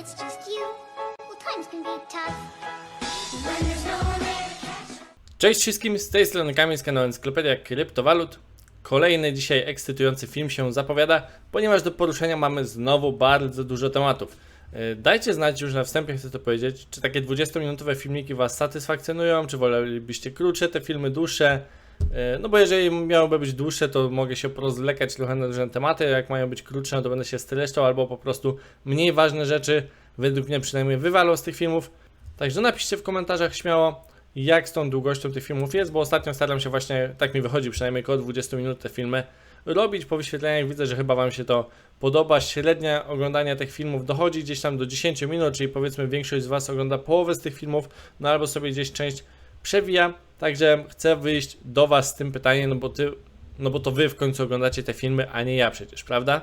it's just you, well, times can be tough. When there's no one Cześć wszystkim, z tej strony Kamil z kanału Encyklopediia Kryptowalut. Kolejny dzisiaj ekscytujący film się zapowiada, ponieważ do poruszenia mamy znowu bardzo dużo tematów. Yy, Dajcie znać już na wstępie, chcę to powiedzieć, czy takie 20-minutowe filmiki Was satysfakcjonują, czy wolelibyście krótsze te filmy, dłuższe. Yy, No bo jeżeli miałyby być dłuższe, to mogę się porozlekać trochę na różne tematy, jak mają być krótsze, no to będę się streszczał, albo po prostu mniej ważne rzeczy, według mnie przynajmniej wywalą z tych filmów. Także napiszcie w komentarzach śmiało, jak z tą długością tych filmów jest, bo ostatnio staram się właśnie, tak mi wychodzi przynajmniej około 20 minut te filmy robić. Po wyświetleniach widzę, że chyba Wam się to podoba. Średnia oglądania tych filmów dochodzi gdzieś tam do 10 minut, czyli powiedzmy większość z Was ogląda połowę z tych filmów, no albo sobie gdzieś część przewija. Także chcę wyjść do Was z tym pytaniem, no bo, ty, no bo to Wy w końcu oglądacie te filmy, a nie ja przecież, prawda?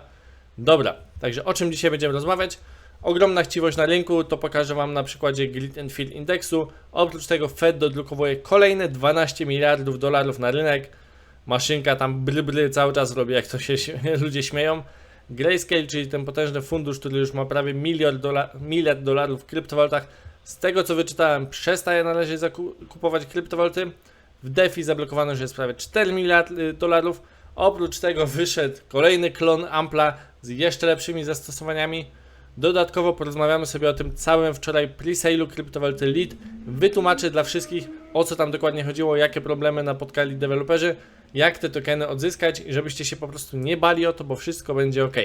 Dobra, także o czym dzisiaj będziemy rozmawiać? Ogromna chciwość na rynku, to pokażę Wam na przykładzie Grid and Field Indexu. Oprócz tego Fed dodrukowuje kolejne 12 miliardów dolarów na rynek. Maszynka tam bry, bry cały czas robi, jak to się ludzie śmieją. Grayscale, czyli ten potężny fundusz, który już ma prawie miliard, dola miliard dolarów w kryptowalutach, z tego co wyczytałem, przestaje na razie zaku- kupować kryptowaluty. W DeFi zablokowano już jest prawie 4 miliardy dolarów. Oprócz tego wyszedł kolejny klon Ampla z jeszcze lepszymi zastosowaniami. Dodatkowo porozmawiamy sobie o tym całym wczoraj pre-sale'u kryptowaluty LEAD. Wytłumaczę dla wszystkich o co tam dokładnie chodziło, jakie problemy napotkali deweloperzy, jak te tokeny odzyskać i żebyście się po prostu nie bali o to, bo wszystko będzie ok.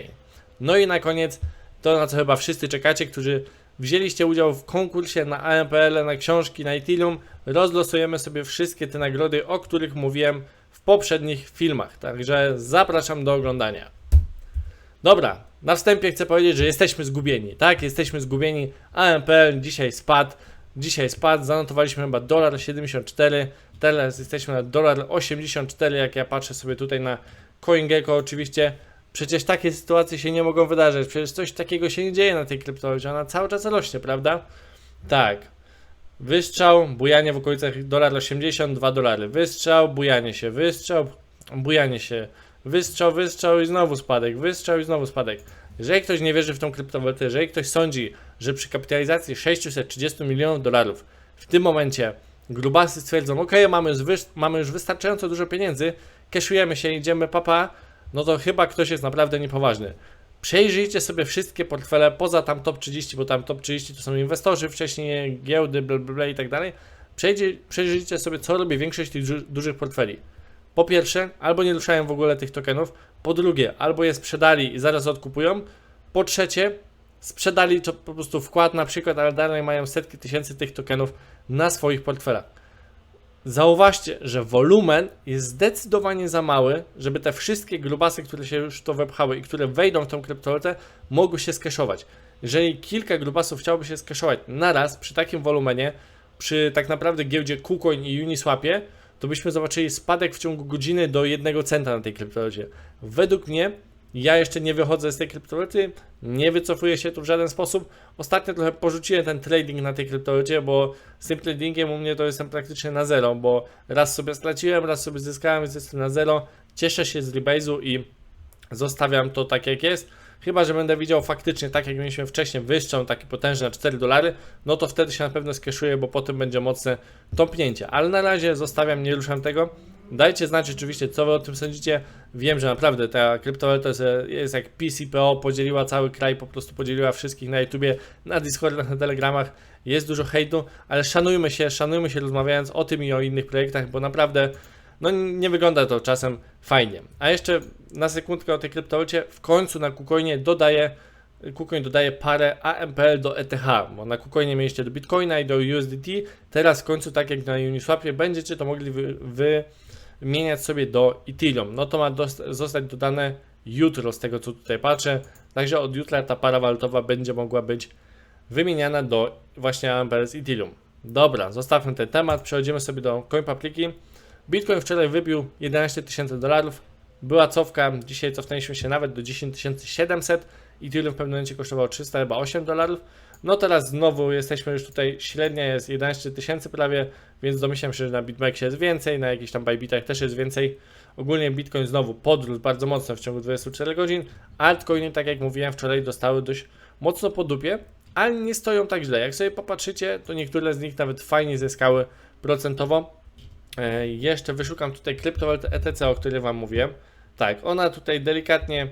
No i na koniec to na co chyba wszyscy czekacie, którzy wzięliście udział w konkursie na AMPL, na książki, na Ethereum. Rozlosujemy sobie wszystkie te nagrody, o których mówiłem w poprzednich filmach. Także zapraszam do oglądania. Dobra, na wstępie chcę powiedzieć, że jesteśmy zgubieni. Tak, jesteśmy zgubieni. AMPL dzisiaj spadł. Dzisiaj spadł, zanotowaliśmy chyba dolar 74. Teraz jesteśmy na dolar 84, jak ja patrzę sobie tutaj na CoinGecko oczywiście. Przecież takie sytuacje się nie mogą wydarzyć. Przecież coś takiego się nie dzieje na tej kryptowalucie. Ona cały czas rośnie, prawda? Tak. Wystrzał, bujanie w okolicach dolar 80, 2 dolary. Wystrzał, bujanie się, wystrzał, bujanie się, wystrzał, wystrzał i znowu spadek, wystrzał i znowu spadek. Jeżeli ktoś nie wierzy w tą kryptowalutę, jeżeli ktoś sądzi, że przy kapitalizacji 630 milionów dolarów w tym momencie grubasy stwierdzą, ok, mamy, już mamy już wystarczająco dużo pieniędzy, keszujemy się, idziemy papa, no to chyba ktoś jest naprawdę niepoważny. Przejrzyjcie sobie wszystkie portfele poza tam top 30, bo tam top 30 to są inwestorzy, wcześniej giełdy, bla, bla, i tak dalej. Przejrzyjcie sobie, co robi większość tych du- dużych portfeli. Po pierwsze, albo nie ruszają w ogóle tych tokenów. Po drugie, albo je sprzedali i zaraz odkupują. Po trzecie, sprzedali to po prostu wkład na przykład, ale dalej mają setki tysięcy tych tokenów na swoich portfelach. Zauważcie, że wolumen jest zdecydowanie za mały, żeby te wszystkie grubasy, które się już to wepchały i które wejdą w tą kryptowalutę, mogły się skeszować. Jeżeli kilka grubasów chciałoby się skeszować naraz przy takim wolumenie, przy tak naprawdę giełdzie KuCoin i Uniswapie, to byśmy zobaczyli spadek w ciągu godziny do 1 centa na tej kryptowalucie. Według mnie, ja jeszcze nie wychodzę z tej kryptowaluty, nie wycofuję się tu w żaden sposób. Ostatnio trochę porzuciłem ten trading na tej kryptowalucie, bo z tym tradingiem u mnie to jestem praktycznie na zero, bo raz sobie straciłem, raz sobie zyskałem, więc jestem na zero. Cieszę się z rebase'u i zostawiam to tak jak jest. Chyba, że będę widział faktycznie, tak jak mieliśmy wcześniej, wyższą taki potężny na 4 dolary, no to wtedy się na pewno skeszuję, bo potem będzie mocne topnięcie. Ale na razie zostawiam, nie ruszam tego. Dajcie znać oczywiście, co wy o tym sądzicie. Wiem, że naprawdę ta kryptowaluta jest, jak PCPO, podzieliła cały kraj, po prostu podzieliła wszystkich na YouTubie, na Discordach, na Telegramach. Jest dużo hejtu, ale szanujmy się, szanujmy się rozmawiając o tym i o innych projektach, bo naprawdę no nie wygląda to czasem fajnie. A jeszcze na sekundkę o tej kryptowalucie, w końcu na KuCoinie dodaje KuCoin dodaje parę AMPL do ETH, bo na KuCoinie mieliście do Bitcoina i do USDT, teraz w końcu tak jak na Uniswapie będziecie to mogli wy, wymieniać sobie do Ethereum. No to ma zostać dodane jutro z tego co tutaj patrzę, także od jutra ta para walutowa będzie mogła być wymieniana do właśnie AMPL z Ethereum. Dobra, zostawmy ten temat, przechodzimy sobie do CoinPapriki. Bitcoin wczoraj wybił 11 tysięcy dolarów. Była cofka, dzisiaj cofnęliśmy się nawet do 10 700. Ethereum w pewnym momencie kosztowało 300 chyba 8 dolarów. No teraz znowu jesteśmy już tutaj, średnia jest 11 tysięcy prawie, więc domyślam się, że na BitMEXie jest więcej, na jakichś tam Bybitach też jest więcej. Ogólnie Bitcoin znowu podrósł bardzo mocno w ciągu 24 godzin. Altcoiny, tak jak mówiłem wczoraj, dostały dość mocno po dupie ale nie stoją tak źle. Jak sobie popatrzycie, to niektóre z nich nawet fajnie zyskały procentowo. E, jeszcze wyszukam tutaj kryptowalutę ETC, o której Wam mówiłem. Tak, ona tutaj delikatnie, e,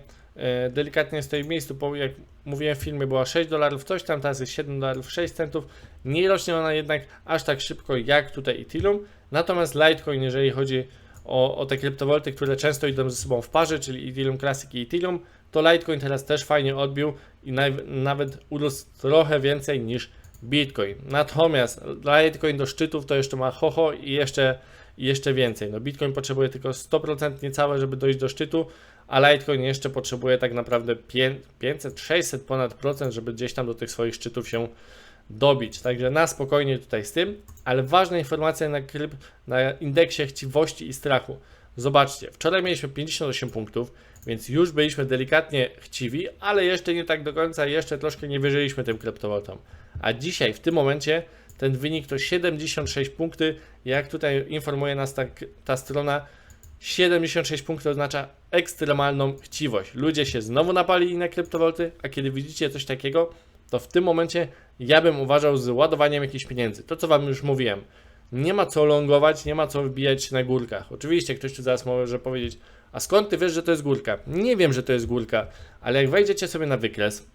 delikatnie stoi w miejscu, bo jak mówiłem w filmie była 6 dolarów coś tam, teraz jest 7 dolarów 6 centów. Nie rośnie ona jednak aż tak szybko jak tutaj Ethereum. Natomiast Litecoin, jeżeli chodzi o, o te kryptowaluty, które często idą ze sobą w parze, czyli Ethereum Classic i Ethereum, to Litecoin teraz też fajnie odbił i nawet urósł trochę więcej niż Bitcoin. Natomiast Litecoin do szczytów to jeszcze ma hoho i jeszcze, jeszcze więcej. No Bitcoin potrzebuje tylko 100% niecałe, żeby dojść do szczytu, a Litecoin jeszcze potrzebuje tak naprawdę 500, 600 ponad procent, żeby gdzieś tam do tych swoich szczytów się dobić. Także na spokojnie tutaj z tym, ale ważna informacja na, kryp, na indeksie chciwości i strachu. Zobaczcie, wczoraj mieliśmy 58 punktów, więc już byliśmy delikatnie chciwi, ale jeszcze nie tak do końca, jeszcze troszkę nie wierzyliśmy tym kryptowalutom. A dzisiaj, w tym momencie, ten wynik to 76 punkty. Jak tutaj informuje nas ta, ta strona, 76 punktów oznacza ekstremalną chciwość. Ludzie się znowu napalili na kryptowaluty, a kiedy widzicie coś takiego, to w tym momencie ja bym uważał z ładowaniem jakichś pieniędzy. To, co Wam już mówiłem. Nie ma co longować, nie ma co wbijać na górkach. Oczywiście ktoś tu zaraz może powiedzieć, a skąd ty wiesz, że to jest górka? Nie wiem, że to jest górka, ale jak wejdziecie sobie na wykres,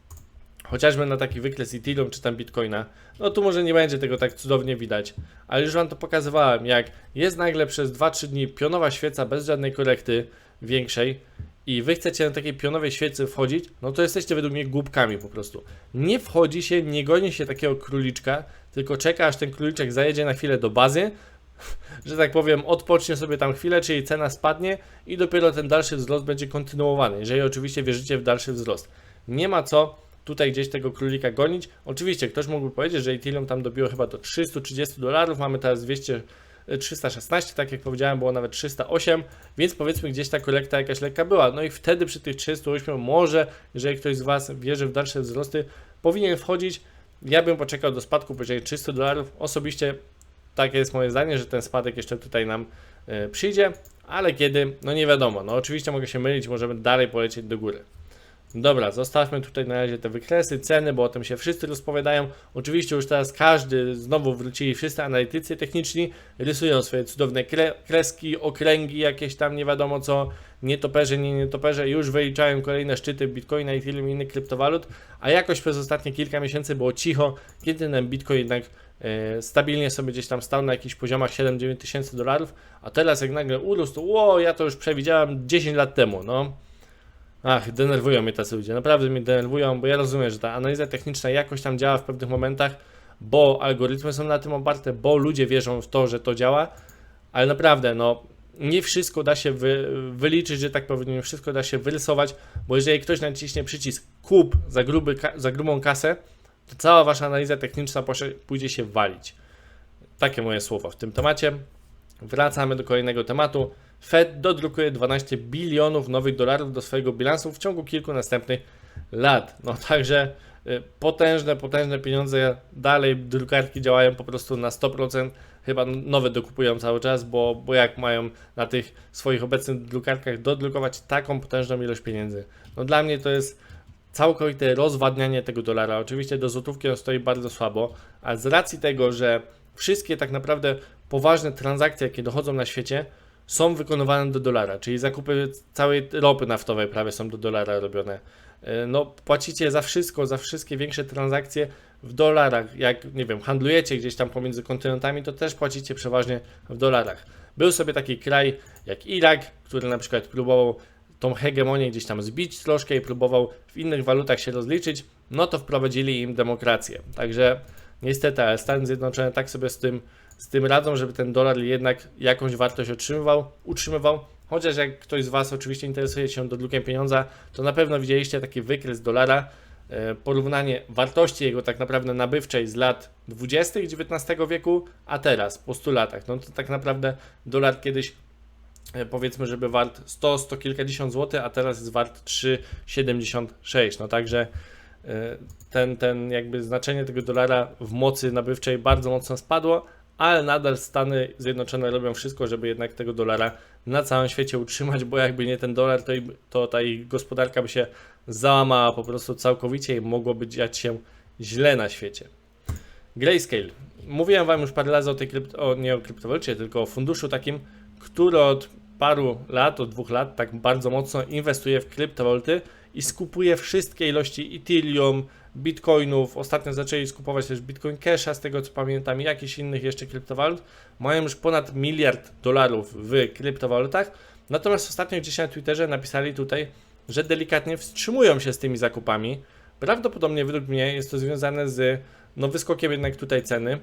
chociażby na taki wykres Ethereum czy tam Bitcoina, no tu może nie będzie tego tak cudownie widać, ale już Wam to pokazywałem, jak jest nagle przez 2-3 dni pionowa świeca bez żadnej korekty większej i Wy chcecie na takiej pionowej świecy wchodzić, no to jesteście według mnie głupkami po prostu. Nie wchodzi się, nie goni się takiego króliczka, tylko czeka aż ten króliczek zajedzie na chwilę do bazy, że tak powiem, odpocznie sobie tam chwilę, czyli cena spadnie i dopiero ten dalszy wzrost będzie kontynuowany, jeżeli oczywiście wierzycie w dalszy wzrost. Nie ma co tutaj gdzieś tego królika gonić. Oczywiście ktoś mógłby powiedzieć, że Ethereum tam dobiło chyba do 330 dolarów, mamy teraz 200, e, 316, tak jak powiedziałem, było nawet 308, więc powiedzmy gdzieś ta korekta jakaś lekka była. No i wtedy przy tych 308 może, jeżeli ktoś z Was wierzy w dalsze wzrosty, powinien wchodzić. Ja bym poczekał do spadku poniżej 300 dolarów. Osobiście takie jest moje zdanie, że ten spadek jeszcze tutaj nam e, przyjdzie, ale kiedy, no nie wiadomo. No oczywiście mogę się mylić, możemy dalej polecieć do góry. Dobra, zostawmy tutaj na razie te wykresy, ceny, bo o tym się wszyscy rozpowiadają. Oczywiście już teraz każdy, znowu wrócili wszyscy analitycy techniczni, rysują swoje cudowne kre kreski, okręgi, jakieś tam nie wiadomo co, nietoperze, nie nietoperze, już wyliczają kolejne szczyty Bitcoina, i innych kryptowalut, a jakoś przez ostatnie kilka miesięcy było cicho, kiedy ten Bitcoin jednak e, stabilnie sobie gdzieś tam stał na jakichś poziomach 7-9 tysięcy dolarów, a teraz jak nagle urósł, to ło, ja to już przewidziałem 10 lat temu, no. Ach, denerwują mnie tacy ludzie, naprawdę mnie denerwują, bo ja rozumiem, że ta analiza techniczna jakoś tam działa w pewnych momentach, bo algorytmy są na tym oparte, bo ludzie wierzą w to, że to działa, ale naprawdę, no, nie wszystko da się wy, wyliczyć, że tak powiem, nie wszystko da się wyrysować, bo jeżeli ktoś naciśnie przycisk kup za, gruby, za grubą kasę, to cała wasza analiza techniczna pójdzie się walić. Takie moje słowa w tym temacie. Wracamy do kolejnego tematu. Fed dodrukuje 12 bilionów nowych dolarów do swojego bilansu w ciągu kilku następnych lat. No także y, potężne, potężne pieniądze. Dalej drukarki działają po prostu na 100%. Chyba nowe dokupują cały czas, bo, bo jak mają na tych swoich obecnych drukarkach dodrukować taką potężną ilość pieniędzy. No dla mnie to jest całkowite rozwadnianie tego dolara. Oczywiście do złotówki on stoi bardzo słabo, a z racji tego, że wszystkie tak naprawdę poważne transakcje, jakie dochodzą na świecie, są wykonywane do dolara, czyli zakupy całej ropy naftowej prawie są do dolara robione. E, No, płacicie za wszystko, za wszystkie większe transakcje w dolarach. Jak, nie wiem, handlujecie gdzieś tam pomiędzy kontynentami, to też płacicie przeważnie w dolarach. Był sobie taki kraj jak Irak, który na przykład próbował tą hegemonię gdzieś tam zbić troszkę i próbował w innych walutach się rozliczyć, no to wprowadzili im demokrację. Także niestety, ale Stany Zjednoczone tak sobie z tym, z tym radzą, żeby ten dolar jednak jakąś wartość otrzymywał, utrzymywał. Chociaż jak ktoś z Was oczywiście interesuje się dodrukiem pieniądza, to na pewno widzieliście taki wykres dolara, e, porównanie wartości jego tak naprawdę nabywczej z lat 20. XIX wieku, a teraz po 100 latach. No to tak naprawdę dolar kiedyś e, powiedzmy, żeby wart 100, 100 kilkadziesiąt złotych, a teraz jest wart 3,76. No także e, ten, ten jakby znaczenie tego dolara w mocy nabywczej bardzo mocno spadło, ale nadal Stany Zjednoczone robią wszystko, żeby jednak tego dolara na całym świecie utrzymać, bo jakby nie ten dolar, to, to ta ich gospodarka by się załamała po prostu całkowicie i mogłoby dziać się źle na świecie. Grayscale. Mówiłem wam już parę razy o tej krypt- o, nie o kryptowalucie, tylko o funduszu takim, który od paru lat, od dwóch lat, tak bardzo mocno inwestuje w kryptowaluty i skupuje wszystkie ilości Ethereum, bitcoinów. Ostatnio zaczęli skupować też Bitcoin Casha, z tego co pamiętam, i jakichś innych jeszcze kryptowalut. Mają już ponad miliard dolarów w kryptowalutach. Natomiast ostatnio gdzieś na Twitterze napisali tutaj, że delikatnie wstrzymują się z tymi zakupami. Prawdopodobnie według mnie jest to związane z no, wyskokiem jednak tutaj ceny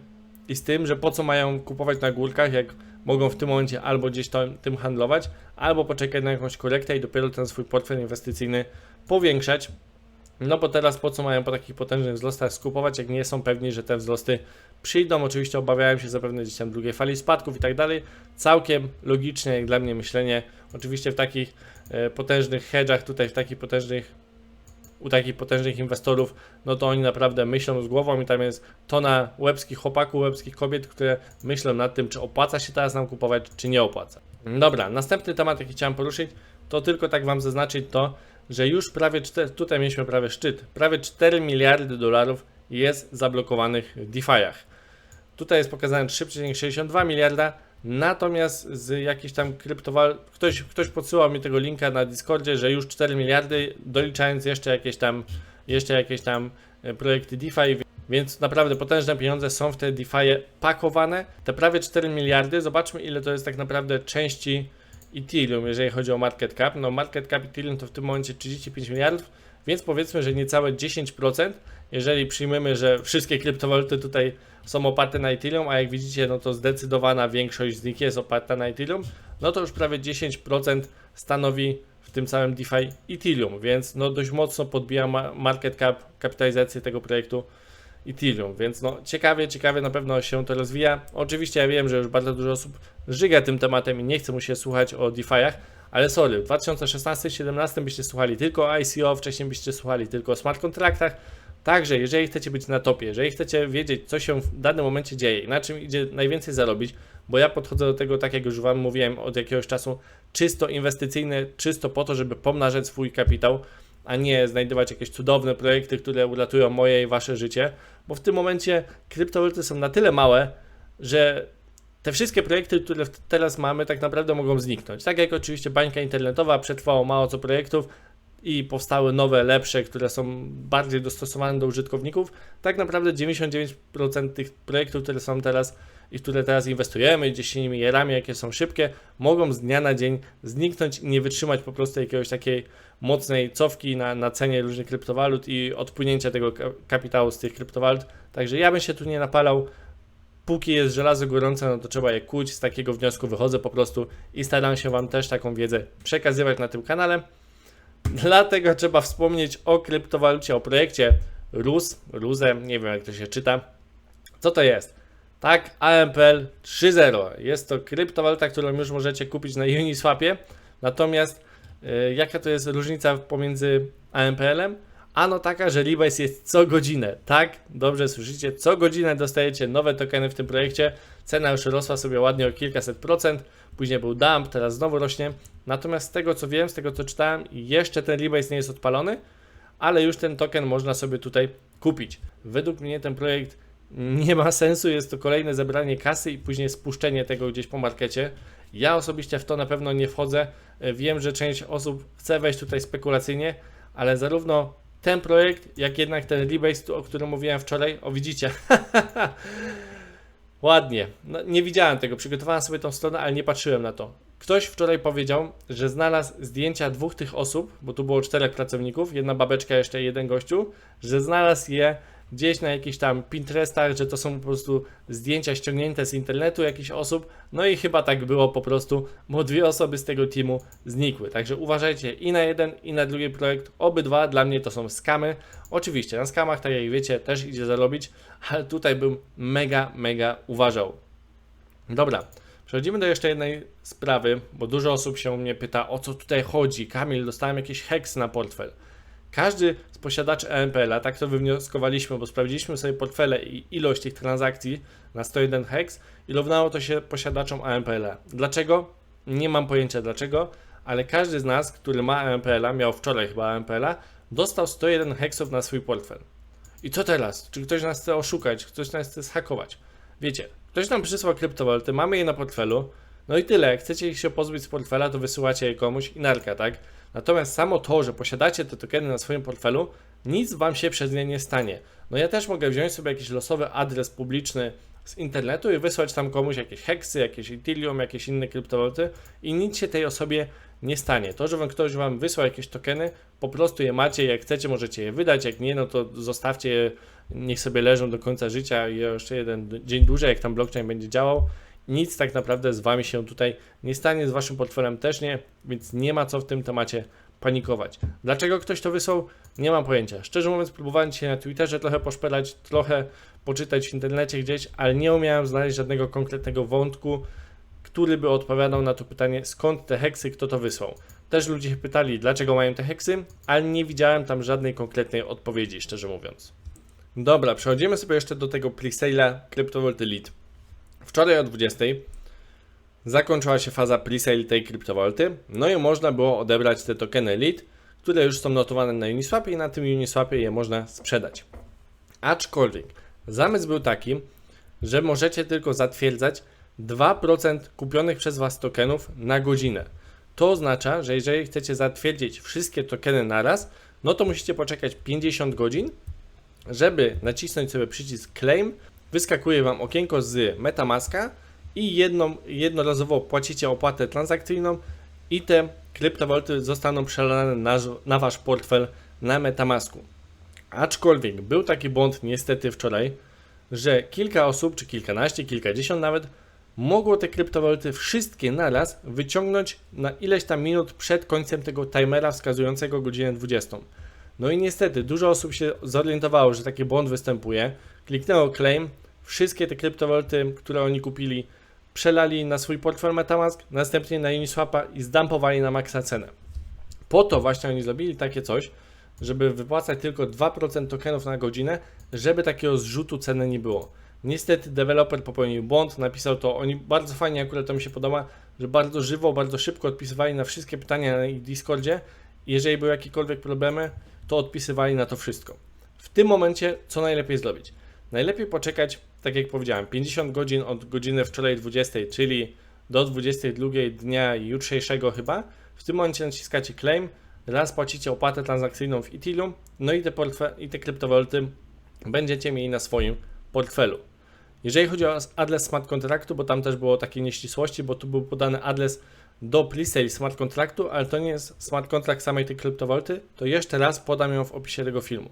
i z tym, że po co mają kupować na górkach, jak mogą w tym momencie albo gdzieś to, tym handlować, albo poczekać na jakąś korektę i dopiero ten swój portfel inwestycyjny powiększać. No bo teraz po co mają po takich potężnych wzrostach skupować, jak nie są pewni, że te wzrosty przyjdą. Oczywiście obawiają się zapewne gdzieś tam drugiej fali spadków i tak dalej. Całkiem logiczne jak dla mnie myślenie. Oczywiście w takich e, potężnych hedżach, tutaj w takich potężnych u takich potężnych inwestorów, no to oni naprawdę myślą z głową i tam jest tona łebskich chłopaków, łebskich kobiet, które myślą nad tym, czy opłaca się teraz nam kupować, czy nie opłaca. Dobra, następny temat, jaki chciałem poruszyć, to tylko tak Wam zaznaczyć to, że już prawie 4, tutaj mieliśmy prawie szczyt, prawie 4 miliardy dolarów jest zablokowanych w DeFiach. Tutaj jest pokazane 3,62 miliarda, natomiast z jakichś tam kryptowalut, ktoś, ktoś podsyłał mi tego linka na Discordzie, że już 4 miliardy, doliczając jeszcze jakieś tam, jeszcze jakieś tam e, projekty DeFi, więc naprawdę potężne pieniądze są w te DeFi pakowane. Te prawie 4 miliardy, zobaczmy ile to jest tak naprawdę części Ethereum, jeżeli chodzi o market cap. No market cap Ethereum to w tym momencie 35 miliardów, więc powiedzmy, że niecałe 10%, jeżeli przyjmiemy, że wszystkie kryptowaluty tutaj są oparte na Ethereum, a jak widzicie, no to zdecydowana większość z nich jest oparta na Ethereum, no to już prawie 10% stanowi w tym całym DeFi Ethereum, więc no dość mocno podbija ma- market cap, kapitalizację tego projektu Ethereum, więc no ciekawie, ciekawie na pewno się to rozwija. Oczywiście ja wiem, że już bardzo dużo osób żyga tym tematem i nie chce mu się słuchać o DeFiach, ale sorry, w 2016-2017 byście słuchali tylko ICO, wcześniej byście słuchali tylko o smart kontraktach, Także, jeżeli chcecie być na topie, jeżeli chcecie wiedzieć, co się w danym momencie dzieje i na czym idzie najwięcej zarobić, bo ja podchodzę do tego, tak jak już Wam mówiłem od jakiegoś czasu, czysto inwestycyjne, czysto po to, żeby pomnażać swój kapitał, a nie znajdować jakieś cudowne projekty, które uratują moje i Wasze życie, bo w tym momencie kryptowaluty są na tyle małe, że te wszystkie projekty, które teraz mamy, tak naprawdę mogą zniknąć. Tak jak oczywiście bańka internetowa przetrwało mało co projektów, i powstały nowe, lepsze, które są bardziej dostosowane do użytkowników, tak naprawdę 99% tych projektów, które są teraz i w które teraz inwestujemy, gdzieś się nimi jaramy, jakie są szybkie, mogą z dnia na dzień zniknąć i nie wytrzymać po prostu jakiegoś takiej mocnej cofki na, na cenie różnych kryptowalut i odpłynięcia tego ka- kapitału z tych kryptowalut. Także ja bym się tu nie napalał. Póki jest żelazo gorące, no to trzeba je kuć. Z takiego wniosku wychodzę po prostu i staram się Wam też taką wiedzę przekazywać na tym kanale. Dlatego trzeba wspomnieć o kryptowalucie, o projekcie RUS, RUZE, nie wiem jak to się czyta. Co to jest? Tak, AMPL 3.0. Jest to kryptowaluta, którą już możecie kupić na Uniswapie. Natomiast y, jaka to jest różnica pomiędzy AMPL-em? Ano taka, że Rebase jest co godzinę. Tak, dobrze słyszycie, co godzinę dostajecie nowe tokeny w tym projekcie. Cena już rosła sobie ładnie o kilkaset procent. Później był dump, teraz znowu rośnie. Natomiast z tego co wiem, z tego co czytałem, jeszcze ten Rebase nie jest odpalony, ale już ten token można sobie tutaj kupić. Według mnie ten projekt nie ma sensu, jest to kolejne zebranie kasy i później spuszczenie tego gdzieś po markecie. Ja osobiście w to na pewno nie wchodzę. E, Wiem, że część osób chce wejść tutaj spekulacyjnie, ale zarówno ten projekt, jak jednak ten Rebase, o którym mówiłem wczoraj, o widzicie, Ładnie. No, nie widziałem tego. Przygotowałem sobie tą stronę, ale nie patrzyłem na to. Ktoś wczoraj powiedział, że znalazł zdjęcia dwóch tych osób, bo tu było czterech pracowników, jedna babeczka, jeszcze jeden gościu, że znalazł je gdzieś na jakichś tam Pinterestach, że to są po prostu zdjęcia ściągnięte z internetu jakichś osób. No i chyba tak było po prostu, bo dwie osoby z tego teamu znikły. Także uważajcie i na jeden, i na drugi projekt. Obydwa dla mnie to są skamy. Oczywiście na skamach, tak jak wiecie, też idzie zarobić, ale tutaj bym mega, mega uważał. Dobra, przechodzimy do jeszcze jednej sprawy, bo dużo osób się mnie pyta, o co tutaj chodzi. Kamil, dostałem jakieś heks na portfel. Każdy z posiadaczy EMPL-a, tak to wywnioskowaliśmy, bo sprawdziliśmy sobie portfele i ilość tych transakcji na 101 hex i równało to się posiadaczom AMPL-a. Dlaczego? Nie mam pojęcia dlaczego, ale każdy z nas, który ma AMPL-a, miał wczoraj chyba AMPL-a, dostał 101 heksów na swój portfel. I co teraz? Czy ktoś nas chce oszukać? Ktoś nas chce zhakować? Wiecie, ktoś nam przysłał kryptowaluty, mamy je na portfelu, no i tyle. Jak chcecie ich się pozbyć z portfela, to wysyłacie je komuś i narka, tak? Natomiast samo to, że posiadacie te tokeny na swoim portfelu, nic wam się przez nie nie stanie. No ja też mogę wziąć sobie jakiś losowy adres publiczny z internetu i wysłać tam komuś jakieś heksy, jakieś Ethereum, jakieś inne kryptowaluty i nic się tej osobie nie stanie. To, że wam ktoś wam wysłał jakieś tokeny, po prostu je macie, jak chcecie możecie je wydać, jak nie, no to zostawcie je, niech sobie leżą do końca życia i jeszcze jeden dzień dłużej, jak tam blockchain będzie działał. Nic tak naprawdę z wami się tutaj nie stanie, z waszym portfelem też nie, więc nie ma co w tym temacie panikować. Dlaczego ktoś to wysłał? Nie mam pojęcia. Szczerze mówiąc, próbowałem dzisiaj na Twitterze trochę poszperać, trochę poczytać w internecie gdzieś, ale nie umiałem znaleźć żadnego konkretnego wątku, który by odpowiadał na to pytanie, skąd te heksy, kto to wysłał. Też ludzie się pytali, dlaczego mają te heksy, ale nie widziałem tam żadnej konkretnej odpowiedzi, szczerze mówiąc. Dobra, przechodzimy sobie jeszcze do tego presale'a CryptoVault Elite. Wczoraj o 20 zakończyła się faza presale tej kryptowalty, no i można było odebrać te tokeny Elite, które już są notowane na Uniswapie i na tym Uniswapie je można sprzedać. Aczkolwiek zamysł był taki, że możecie tylko zatwierdzać 2% kupionych przez Was tokenów na godzinę. To oznacza, że jeżeli chcecie zatwierdzić wszystkie tokeny naraz, no to musicie poczekać 50 godzin, żeby nacisnąć sobie przycisk Claim, wyskakuje Wam okienko z Metamaska i jedną, jednorazowo płacicie opłatę transakcyjną i te kryptowaluty zostaną przelane na, na Wasz portfel na Metamasku. Aczkolwiek był taki błąd niestety wczoraj, że kilka osób, czy kilkanaście, kilkadziesiąt nawet, mogło te kryptowaluty wszystkie naraz wyciągnąć na ileś tam minut przed końcem tego timera wskazującego godzinę 20. No i niestety dużo osób się zorientowało, że taki błąd występuje, kliknęło claim, wszystkie te kryptowaluty, które oni kupili, przelali na swój portfel Metamask, następnie na Uniswapa i zdampowali na maksa cenę. Po to właśnie oni zrobili takie coś, żeby wypłacać tylko 2% tokenów na godzinę, żeby takiego zrzutu ceny nie było. Niestety deweloper popełnił błąd, napisał to, oni bardzo fajnie, akurat to mi się podoba, że bardzo żywo, bardzo szybko odpisywali na wszystkie pytania na ich Discordzie. Jeżeli były jakiekolwiek problemy, to odpisywali na to wszystko. W tym momencie co najlepiej zrobić? Najlepiej poczekać, tak jak powiedziałem, 50 godzin od godziny wczoraj 20, czyli do 22 dnia jutrzejszego chyba. W tym momencie naciskacie claim, raz płacicie opłatę transakcyjną w Ethereum, no i te, portfe- i te kryptowaluty będziecie mieli na swoim portfelu. Jeżeli chodzi o adres smart kontraktu, bo tam też było takie nieścisłości, bo tu był podany adres do presale smart kontraktu, ale to nie jest smart kontrakt samej tej kryptowaluty, to jeszcze raz podam ją w opisie tego filmu.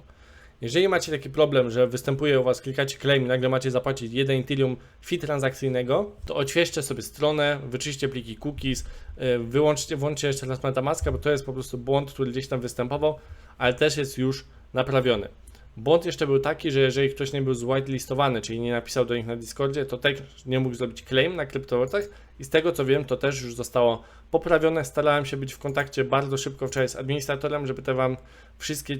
Jeżeli macie taki problem, że występuje u Was, klikacie claim i nagle macie zapłacić 1 Ethereum fee transakcyjnego, to odświeżcie sobie stronę, wyczyście pliki cookies, yy, wyłączcie, włączcie jeszcze raz Metamaska, bo to jest po prostu błąd, który gdzieś tam występował, ale też jest już naprawiony. Błąd jeszcze był taki, że jeżeli ktoś nie był zwhitelistowany, czyli nie napisał do nich na Discordzie, to też nie mógł zrobić claim na kryptowalutach i z tego co wiem, to też już zostało poprawione. Starałem się być w kontakcie bardzo szybko wczoraj z administratorem, żeby te Wam wszystkie,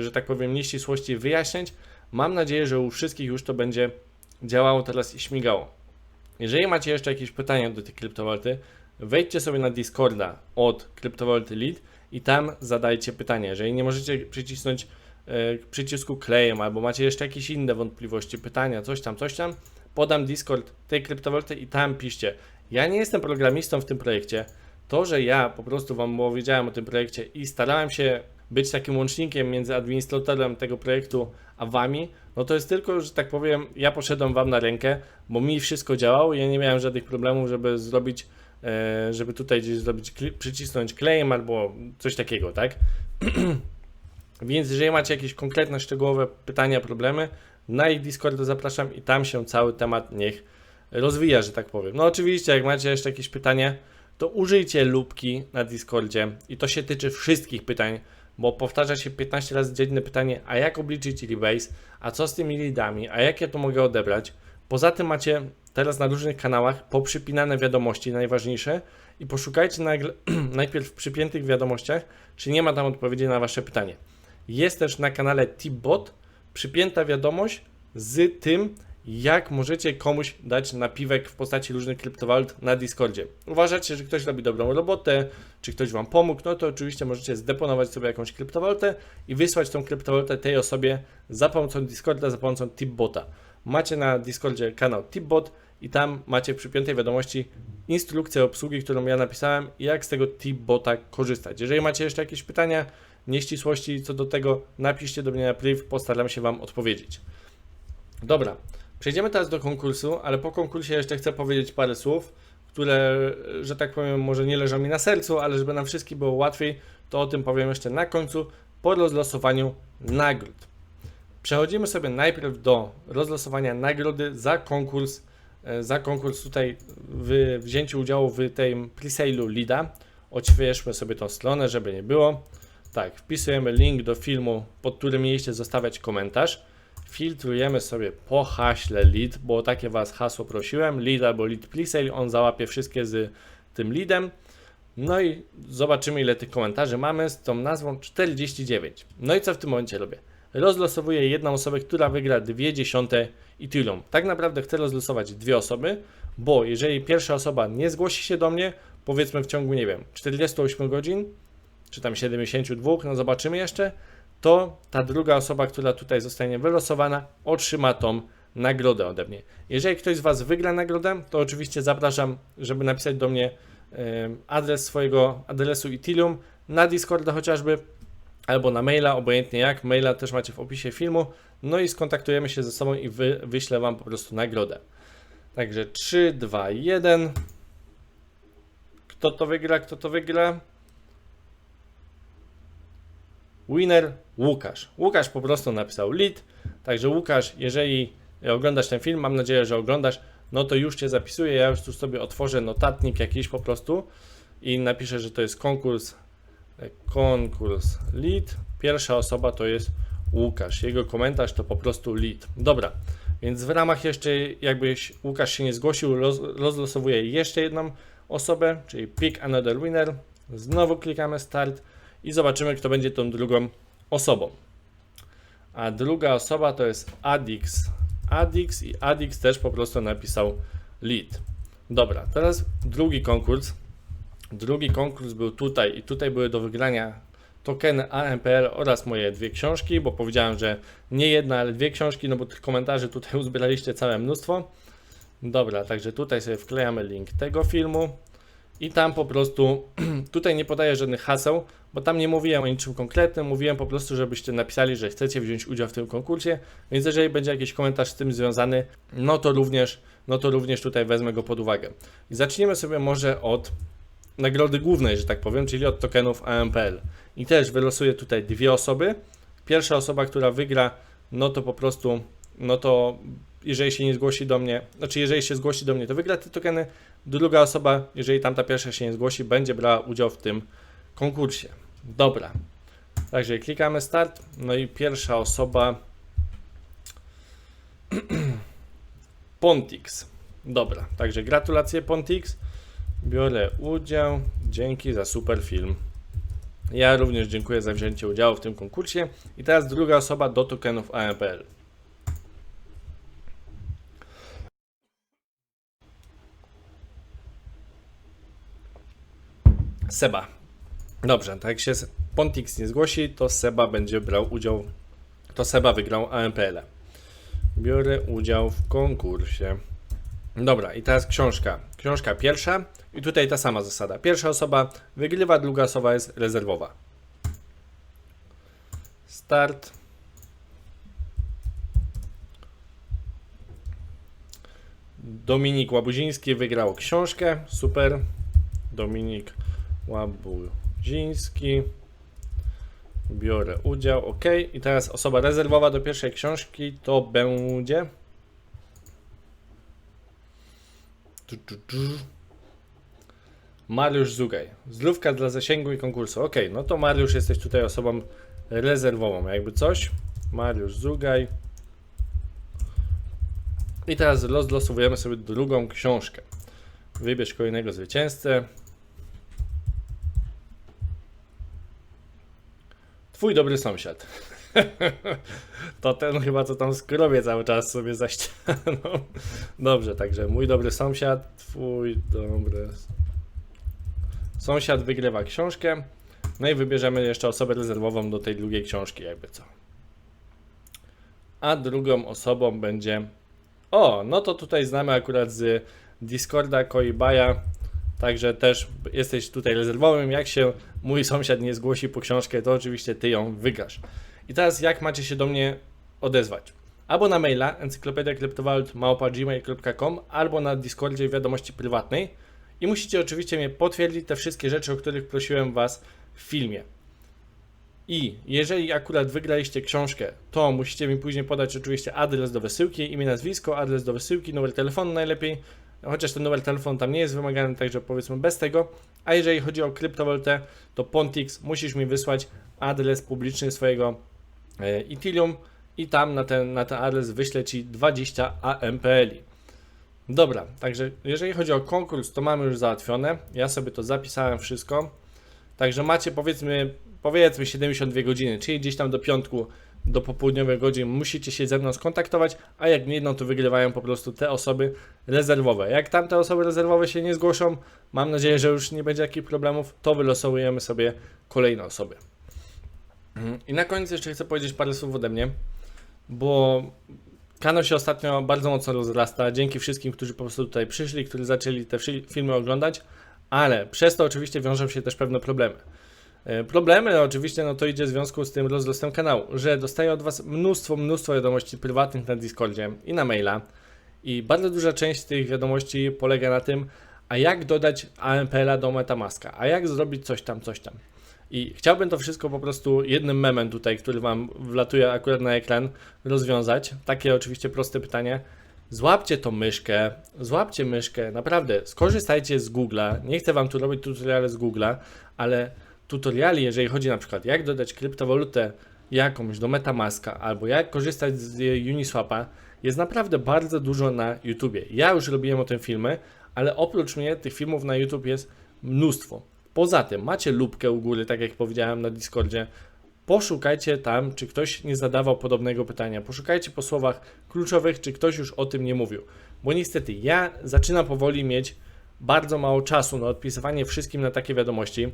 że tak powiem, nieścisłości wyjaśnić. Mam nadzieję, że u wszystkich już to będzie działało teraz i śmigało. Jeżeli macie jeszcze jakieś pytania do tej kryptowaluty, wejdźcie sobie na Discorda od kryptowaluty Lead i tam zadajcie pytania. Jeżeli nie możecie przycisnąć e, przycisku claim albo macie jeszcze jakieś inne wątpliwości, pytania, coś tam, coś tam, podam Discord tej kryptowaluty i tam piszcie. Ja nie jestem programistą w tym projekcie. To, że ja po prostu Wam powiedziałem o tym projekcie i starałem się być takim łącznikiem między administratorem tego projektu a Wami, no to jest tylko, że tak powiem, ja poszedłem Wam na rękę, bo mi wszystko działało i ja nie miałem żadnych problemów, żeby zrobić, e, żeby tutaj gdzieś zrobić, przycisnąć claim albo coś takiego, tak? Więc jeżeli macie jakieś konkretne, szczegółowe pytania, problemy, na ich Discorda zapraszam i tam się cały temat niech rozwija, że tak powiem. No oczywiście, jak macie jeszcze jakieś pytania, to użyjcie lubki na Discordzie i to się tyczy wszystkich pytań, bo powtarza się 15 razy dziennie pytanie, a jak obliczyć rebase, a co z tymi leadami, a jak ja to mogę odebrać. Poza tym macie teraz na różnych kanałach poprzypinane wiadomości najważniejsze i poszukajcie nagle, najpierw w przypiętych wiadomościach, czy nie ma tam odpowiedzi na wasze pytanie. Jest też na kanale Tipbot przypięta wiadomość z tym, jak możecie komuś dać napiwek w postaci różnych kryptowalut na Discordzie. Uważacie, że ktoś robi dobrą robotę, czy ktoś Wam pomógł, no to oczywiście możecie zdeponować sobie jakąś kryptowalutę i wysłać tą kryptowalutę tej osobie za pomocą Discorda, za pomocą Tipbota. Macie na Discordzie kanał Tipbot i tam macie przy piątej wiadomości instrukcję obsługi, którą ja napisałem jak z tego Tipbota korzystać. Jeżeli macie jeszcze jakieś pytania, nieścisłości co do tego, napiszcie do mnie na priv, postaram się Wam odpowiedzieć. Dobra, przejdziemy teraz do konkursu, ale po konkursie jeszcze chcę powiedzieć parę słów, które, że tak powiem, może nie leżą mi na sercu, ale żeby nam wszystkim było łatwiej, to o tym powiem jeszcze na końcu, po rozlosowaniu nagród. Przechodzimy sobie najpierw do rozlosowania nagrody za konkurs, e, za konkurs tutaj w wzięciu udziału w tym presale'u Lida. Odświeżmy sobie tą stronę, żeby nie było. Tak, wpisujemy link do filmu, pod którym mieliście zostawiać komentarz. Filtrujemy sobie po haśle lead, bo takie was hasło prosiłem. Lead albo lead presale, on załapie wszystkie z tym leadem. No i zobaczymy ile tych komentarzy mamy z tą nazwą 49. No i co w tym momencie robię? Rozlosowuję jedną osobę, która wygra dwie dziesiąte Ethereum. Tak naprawdę chcę rozlosować dwie osoby, bo jeżeli pierwsza osoba nie zgłosi się do mnie, powiedzmy w ciągu, nie wiem, 48 godzin, czy tam 72, no zobaczymy jeszcze, to ta druga osoba, która tutaj zostanie wylosowana, otrzyma tą nagrodę ode mnie. Jeżeli ktoś z Was wygra nagrodę, to oczywiście zapraszam, żeby napisać do mnie adres swojego adresu Ethereum na Discorda chociażby, albo na maila, obojętnie jak. Maila też macie w opisie filmu. No i skontaktujemy się ze sobą i wy, wyślę Wam po prostu nagrodę. Także 3, 2, 1. Kto to wygra? Kto to wygra? Winner Łukasz. Łukasz po prostu napisał lead. Także Łukasz, jeżeli oglądasz ten film, mam nadzieję, że oglądasz, no to już Cię zapisuję. Ja już tu sobie otworzę notatnik jakiś po prostu i napiszę, że to jest konkurs e, konkurs lead. Pierwsza osoba to jest Łukasz. Jego komentarz to po prostu lead. Dobra, więc w ramach jeszcze, jakbyś Łukasz się nie zgłosił, roz, rozlosowuję jeszcze jedną osobę, czyli pick another winner. Znowu klikamy start i zobaczymy, kto będzie tą drugą osobą. A druga osoba to jest Adix. Adix i Adix też po prostu napisał lead. Dobra, teraz drugi konkurs. Drugi konkurs był tutaj i tutaj były do wygrania tokeny AMPL oraz moje dwie książki, bo powiedziałem, że nie jedna, ale dwie książki, no bo tych komentarzy tutaj uzbieraliście całe mnóstwo. Dobra, także tutaj sobie wklejamy link tego filmu i tam po prostu, tutaj nie podaję żadnych haseł, bo tam nie mówiłem o niczym konkretnym, mówiłem po prostu, żebyście napisali, że chcecie wziąć udział w tym konkursie, więc jeżeli będzie jakiś komentarz z tym związany, no to również, no to również tutaj wezmę go pod uwagę. I zaczniemy sobie może od nagrody głównej, że tak powiem, czyli od tokenów AMPL. I też wylosuję tutaj dwie osoby. Pierwsza osoba, która wygra, no to po prostu, no to jeżeli się nie zgłosi do mnie, znaczy jeżeli się zgłosi do mnie, to wygra te tokeny. Druga osoba, jeżeli tamta pierwsza się nie zgłosi, będzie brała udział w tym konkursie. Dobra. Także klikamy start. No i pierwsza osoba Pontix. Dobra, także gratulacje Pontix. Biorę udział. Dzięki za super film. Ja również dziękuję za wzięcie udziału w tym konkursie. I teraz druga osoba do tokenów AMPL. Seba. Dobrze, tak jak się Pontix nie zgłosi, to Seba będzie brał udział. To Seba wygrał AMPL. Biorę udział w konkursie. Dobra, i teraz książka. Książka pierwsza i tutaj ta sama zasada. Pierwsza osoba wygrywa, druga osoba jest rezerwowa. Start. Dominik Łabuziński wygrał książkę. Super. Dominik Łabuziński. Biorę udział. OK. I teraz osoba rezerwowa do pierwszej książki to będzie. Mariusz Zugaj. Zdrówka dla zasięgu i konkursu. Ok, no to Mariusz jesteś tutaj osobą rezerwową. Jakby coś. Mariusz Zugaj. I teraz rozlosowujemy sobie drugą książkę. Wybierz kolejnego zwycięzcę. Twój dobry sąsiad. To ten chyba co tam skrobie cały czas sobie za ścianą. Dobrze, także mój dobry sąsiad, twój dobry sąsiad wygrywa książkę. No i wybierzemy jeszcze osobę rezerwową do tej drugiej książki, jakby co. A drugą osobą będzie. O, no to tutaj znamy akurat z Discorda Koibaja. Także też jesteś tutaj rezerwowym. Jak się mój sąsiad nie zgłosi po książkę, to oczywiście ty ją wygrasz. I teraz jak macie się do mnie odezwać? Albo na maila encyklopediakryptowalut.gmail.com albo na Discordzie wiadomości prywatnej. I musicie oczywiście mnie potwierdzić te wszystkie rzeczy, o których prosiłem Was w filmie. I jeżeli akurat wygraliście książkę, to musicie mi później podać oczywiście adres do wysyłki, imię, nazwisko, adres do wysyłki, numer telefonu najlepiej, chociaż ten numer telefonu tam nie jest wymagany, także powiedzmy bez tego. A jeżeli chodzi o kryptowalutę, to Pontix musisz mi wysłać adres publiczny swojego e, Ethereum i tam na ten, na ten adres wyślę Ci 20 AMPL. Dobra, także jeżeli chodzi o konkurs, to mamy już załatwione. Ja sobie to zapisałem wszystko. Także macie powiedzmy, powiedzmy 72 godziny, czyli gdzieś tam do piątku, do popołudniowych godzin musicie się ze mną skontaktować, a jak nie, no to wygrywają po prostu te osoby rezerwowe. Jak tamte osoby rezerwowe się nie zgłoszą, mam nadzieję, że już nie będzie jakichś problemów, to wylosowujemy sobie kolejne osoby. Mhm. I na koniec jeszcze chcę powiedzieć parę słów ode mnie, bo kanał się ostatnio bardzo mocno rozrasta, dzięki wszystkim, którzy po prostu tutaj przyszli, którzy zaczęli te filmy oglądać, ale przez to oczywiście wiążą się też pewne problemy. E, Problemy oczywiście, no to idzie w związku z tym rozrostem kanału, że dostaję od Was mnóstwo, mnóstwo wiadomości prywatnych na Discordzie i na maila i bardzo duża część tych wiadomości polega na tym, a jak dodać AMPL-a do Metamaska, a jak zrobić coś tam, coś tam. I chciałbym to wszystko po prostu jednym memem tutaj, który Wam wlatuje akurat na ekran, rozwiązać. Takie oczywiście proste pytanie. Złapcie tą myszkę, złapcie myszkę, naprawdę, skorzystajcie z Google'a. Nie chcę Wam tu robić tutoriale z Google'a, ale tutoriali, jeżeli chodzi na przykład jak dodać kryptowalutę jakąś do Metamaska albo jak korzystać z Uniswapa, jest naprawdę bardzo dużo na YouTubie. Ja już robiłem o tym filmy, ale oprócz mnie tych filmów na YouTube jest mnóstwo. Poza tym macie lubkę u góry, tak jak powiedziałem na Discordzie. Poszukajcie tam, czy ktoś nie zadawał podobnego pytania. Poszukajcie po słowach kluczowych, czy ktoś już o tym nie mówił. Bo niestety ja zaczynam powoli mieć bardzo mało czasu na odpisywanie wszystkim na takie wiadomości.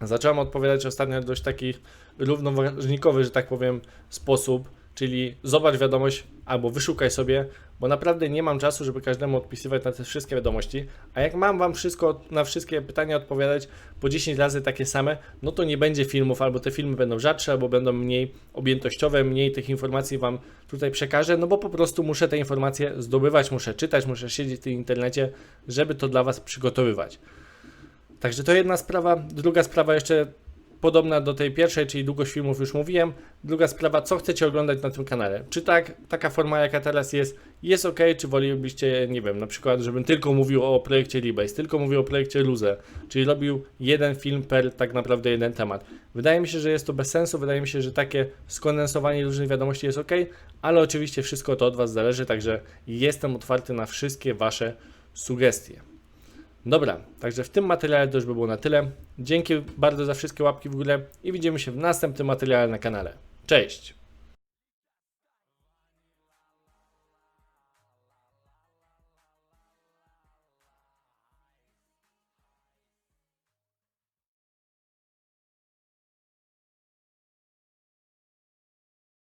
Zacząłem odpowiadać ostatnio w dość takich równoważnikowy, że tak powiem, sposób, czyli zobacz wiadomość albo wyszukaj sobie, bo naprawdę nie mam czasu, żeby każdemu odpisywać na te wszystkie wiadomości, a jak mam wam wszystko, na wszystkie pytania odpowiadać po 10 razy takie same, no to nie będzie filmów, albo te filmy będą rzadsze, albo będą mniej objętościowe, mniej tych informacji wam tutaj przekażę, no bo po prostu muszę te informacje zdobywać, muszę czytać, muszę siedzieć w tym internecie, żeby to dla was przygotowywać. Także to jedna sprawa. Druga sprawa jeszcze podobna do tej pierwszej, czyli długość filmów już mówiłem. Druga sprawa, co chcecie oglądać na tym kanale. Czy tak, taka forma jaka teraz jest, jest ok, czy wolelibyście, nie wiem, na przykład, żebym tylko mówił o projekcie Rebase, tylko mówił o projekcie Luze, czyli robił jeden film per tak naprawdę jeden temat. Wydaje mi się, że jest to bez sensu, wydaje mi się, że takie skondensowanie różnych wiadomości jest ok, ale oczywiście wszystko to od Was zależy, także jestem otwarty na wszystkie Wasze sugestie. Dobra, także w tym materiale to już by było na tyle. Dzięki bardzo za wszystkie łapki w górę i widzimy się w następnym materiale na kanale. Cześć!